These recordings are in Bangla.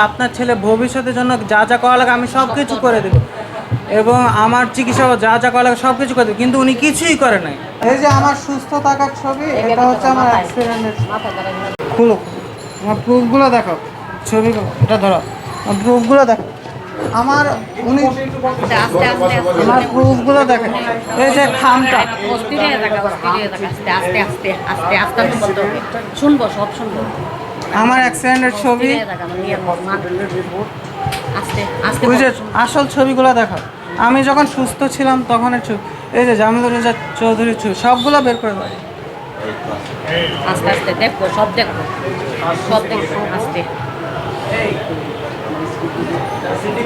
আপনার ছেলে ভবিষ্যতের জন্য যা যা করা লাগে আমি সব কিছু করে দেবো এবং আমার চিকিৎসা যা যা করা লাগে সব কিছু করে দেবো কিন্তু উনি কিছুই করে নাই এই যে আমার সুস্থ থাকার ছবি এটা হচ্ছে আমার অ্যাক্সিডেন্টের খুলো আমার প্রুফগুলো দেখো ছবিগুলো এটা ধরো আমার প্রুফগুলো দেখো আমার উনি আমার প্রুফগুলো দেখো এই যে খামটা হয়ে হয়ে আস্তে আস্তে আস্তে আস্তে শুনব সব শুনব আমার অ্যাক্সিডেন্টের ছবি। মানে ইয়ে ওই যে আসল ছবিগুলো দেখো আমি যখন সুস্থ ছিলাম তখনের ছবি এই যে জামিলুর রেজা চৌধুরীর ছবি সবগুলো বের করে আস্তে আস্তে সব সব আস্তে।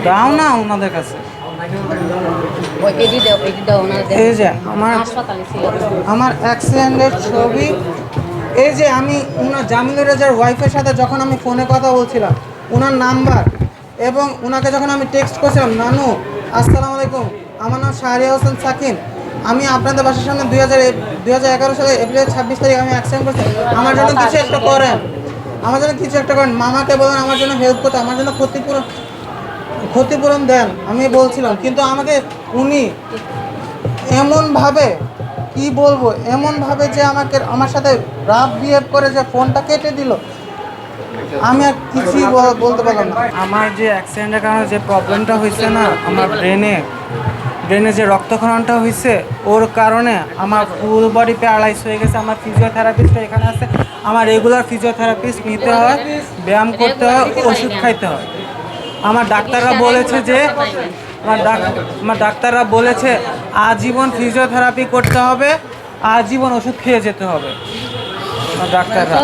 দাও না ওনাদের কাছে। এই যে আমার আমার অ্যাক্সিডেন্টের ছবি এই যে আমি ওনার জামিলুর রেজার ওয়াইফের সাথে যখন আমি ফোনে কথা বলছিলাম ওনার নাম্বার এবং ওনাকে যখন আমি টেক্সট করছিলাম নানু আসসালামু আলাইকুম আমার নাম শাহরিয়া হোসেন সাকিন। আমি আপনাদের বাসার সামনে দুই হাজার দুই হাজার এগারো সালে এপ্রিল ছাব্বিশ তারিখ আমি অ্যাক্সিডেন্ট করছি। আমার জন্য কিছু একটা করেন। আমার জন্য কিছু একটা করেন। মামাকে বলেন আমার জন্য হেল্প করতে আমার জন্য ক্ষতিপূরণ ক্ষতিপূরণ দেন। আমি বলছিলাম কিন্তু আমাকে উনি এমনভাবে কি বলব? এমনভাবে যে আমাকে আমার সাথে রাফ বিহেভ করে যে ফোনটা কেটে দিল, আমি আর কিছুই বল- বলতে পারলাম না। আমার যে অ্যাক্সিডেন্টের কারণে যে প্রবলেমটা হয়েছে না, আমার ব্রেনে ব্রেনে যে রক্তক্ষরণটা হয়েছে, ওর কারণে আমার ফুল বডি প্যারালাইজ হয়ে গেছে। আমার ফিজিওথেরাপিস্ট এখানে আছে। আমার রেগুলার ফিজিওথেরাপিস্ট নিতে হয়, ব্যায়াম করতে হয়, ওষুধ খাইতে হয়। আমার ডাক্তাররা বলেছে যে আমার ডাক- আমার ডাক্তাররা বলেছে আজীবন ফিজিওথেরাপি করতে হবে আজীবন ওষুধ খেয়ে যেতে হবে। আমার ডাক্তাররা।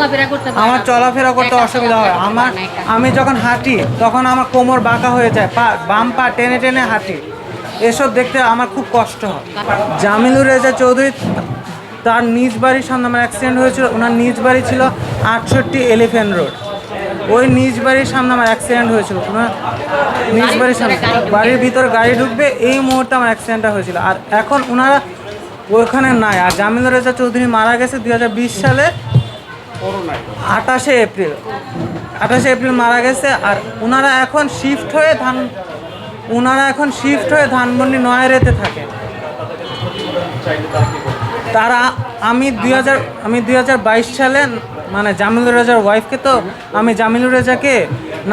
আমার চলাফেরা করতে অসুবিধা হয়। আমার। আমি যখন হাঁটি তখন আমার কোমর বাঁকা হয়ে যায় পা বাম পা টেনে টেনে হাঁটি। এসব দেখতে আমার খুব কষ্ট হয়। জামিলুর রেজা চৌধুরী তার নিজ বাড়ির সামনে আমার অ্যাক্সিডেন্ট হয়েছিল। ওনার নিজ বাড়ি ছিল আটষট্টি এলিফেন্ট রোড। ওই নিজ বাড়ির সামনে আমার অ্যাক্সিডেন্ট হয়েছিল। ওনার নিজ বাড়ির সামনে। বাড়ির ভিতরে গাড়ি ঢুকবে, এই মুহূর্তে আমার অ্যাক্সিডেন্টটা হয়েছিল। আর এখন ওনারা ওইখানে নাই। আর জামিলুর রেজা চৌধুরী মারা গেছে দু হাজার বিশ সালে আঠাশে এপ্রিল। আঠাশে এপ্রিল মারা গেছে। আর ওনারা এখন শিফট হয়ে ধান, ওনারা এখন শিফট হয়ে ধানমন্ডি নয়ারেতে থাকে। তারা আমি দুই হাজার, আমি দুই হাজার বাইশ সালে মানে জামিলুর রেজার ওয়াইফকে তো আমি জামিলুর রেজাকে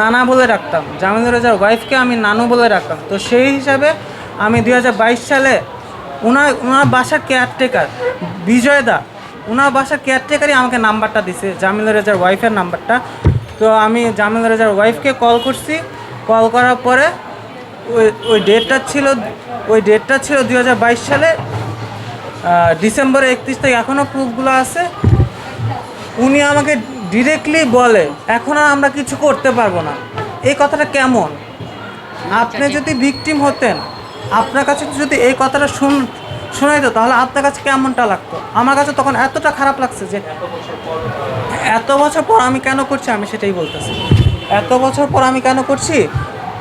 নানা বলে রাখতাম। জামিলুর রেজার ওয়াইফকে আমি নানু বলে রাখতাম। তো সেই হিসাবে আমি দুই হাজার বাইশ সালে ওনার ওনার বাসার কেয়ারটেকার বিজয় দা ওনার বাসার কেয়ারটেকারই আমাকে নাম্বারটা দিছে, জামিলুর রেজার ওয়াইফের নাম্বারটা। তো আমি জামিলুর রেজার ওয়াইফকে কল করছি। কল করার পরে ওই ওই ডেটটা ছিল, ওই ডেটটা ছিল দুই হাজার বাইশ সালে। ডিসেম্বর একত্রিশ তারিখ এখনও প্রুফগুলো আছে। উনি আমাকে ডিরেক্টলি বলে এখন আর আমরা কিছু করতে পারব না। এই কথাটা কেমন? আপনি যদি ভিকটিম হতেন আপনার কাছে যদি এই কথাটা শুন শোনাইতো তাহলে আপনার কাছে কেমনটা লাগতো? আমার কাছে তখন এতটা খারাপ লাগছে যে এত বছর পর আমি কেন করছি আমি সেটাই বলতেছি। এত বছর পর আমি কেন করছি?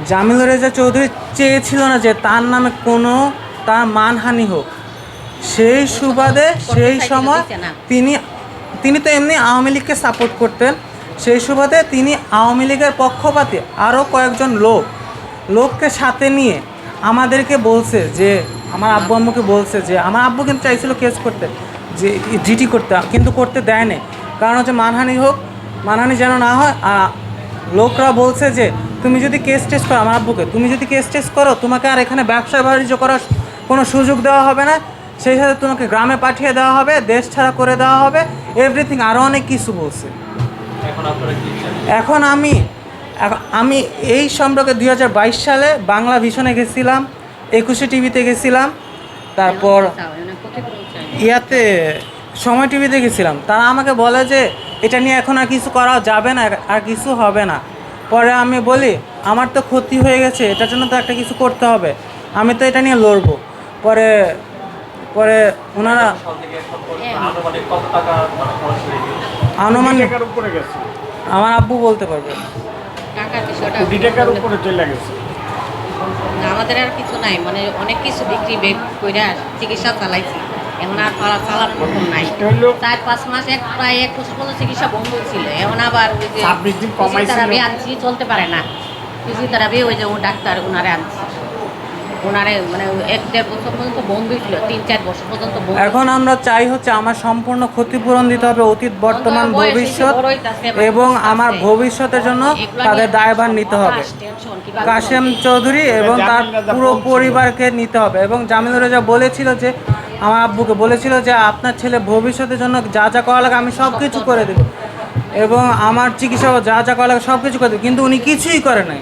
জামিল রেজা চৌধুরী চেয়েছিল না যে তার নামে কোনো তার মানহানি হোক। সেই সুবাদে সেই সময় তিনি তিনি তো এমনি আওয়ামী লীগকে সাপোর্ট করতেন। সেই সুবাদে তিনি আওয়ামী লীগের পক্ষপাতে আরও কয়েকজন লোক লোককে সাথে নিয়ে আমাদেরকে বলছে যে আমার আব্বু আম্মুকে বলছে যে আমার আব্বু কিন্তু চাইছিল কেস করতে যে জিটি করতে কিন্তু করতে দেয়নি। কারণ হচ্ছে মানহানি হোক মানহানি যেন না হয় আর লোকরা বলছে যে তুমি যদি কেস টেস্ট করো আমার আব্বুকে তুমি যদি কেস টেস্ট করো তোমাকে আর এখানে ব্যবসা বাণিজ্য করার কোনো সুযোগ দেওয়া হবে না। সেই সাথে তোমাকে গ্রামে পাঠিয়ে দেওয়া হবে দেশ ছাড়া করে দেওয়া হবে। এভরিথিং আরও অনেক কিছু বলছে। এখন আমি আমি এই সম্পর্কে দু হাজার বাইশ সালে বাংলা ভীষণে গেছিলাম একুশে টিভিতে গেছিলাম তারপর। ইয়াতে সময় টিভিতে গেছিলাম। তারা আমাকে বলে যে এটা নিয়ে এখন আর কিছু করা যাবে না আর কিছু হবে না। পরে আমি বলি আমার তো ক্ষতি হয়ে গেছে এটার জন্য তো একটা কিছু করতে হবে। আমি তো এটা নিয়ে লড়বো। পরে পরে ওনারা আনুমানিক টাকার উপরে গেছে আমার আব্বু বলতে পারবে। টাকার বিষয়টা কোটি টাকার উপরে চলে গেছে। আমাদের আর কিছু নাই মানে অনেক কিছু বিক্রি বে- কইরা চিকিৎসা চালাইছি। এখন আর পালা চালানোর মতন নাই। চার পাঁচ মাস এক প্রায় এক বছর পর্যন্ত চিকিৎসা বন্ধ ছিল। এখন আবার ওই যে ফিজিওথেরাপি আনছি চলতে পারে না। ফিজিওথেরাপি ওই যে ও ডাক্তার ওনারে আনছি। ওনারে মানে এক দেড় বছর পর্যন্ত বন্ধই ছিল তিন চার বছর পর্যন্ত এখন আমরা চাই হচ্ছে আমার সম্পূর্ণ ক্ষতিপূরণ দিতে হবে অতীত বর্তমান ভবিষ্যৎ এবং আমার ভবিষ্যতের জন্য তাদের দায়ভার নিতে হবে। কাশেম চৌধুরী এবং তার পুরো পরিবারকে নিতে হবে এবং জামিলুর রেজা বলেছিল যে আমার আব্বুকে বলেছিল যে আপনার ছেলে ভবিষ্যতের জন্য যা যা করা লাগে আমি সব কিছু করে দেবো। এবং আমার চিকিৎসা যা যা করা লাগে সব কিছু করে দেবো। কিন্তু উনি কিছুই করে নাই।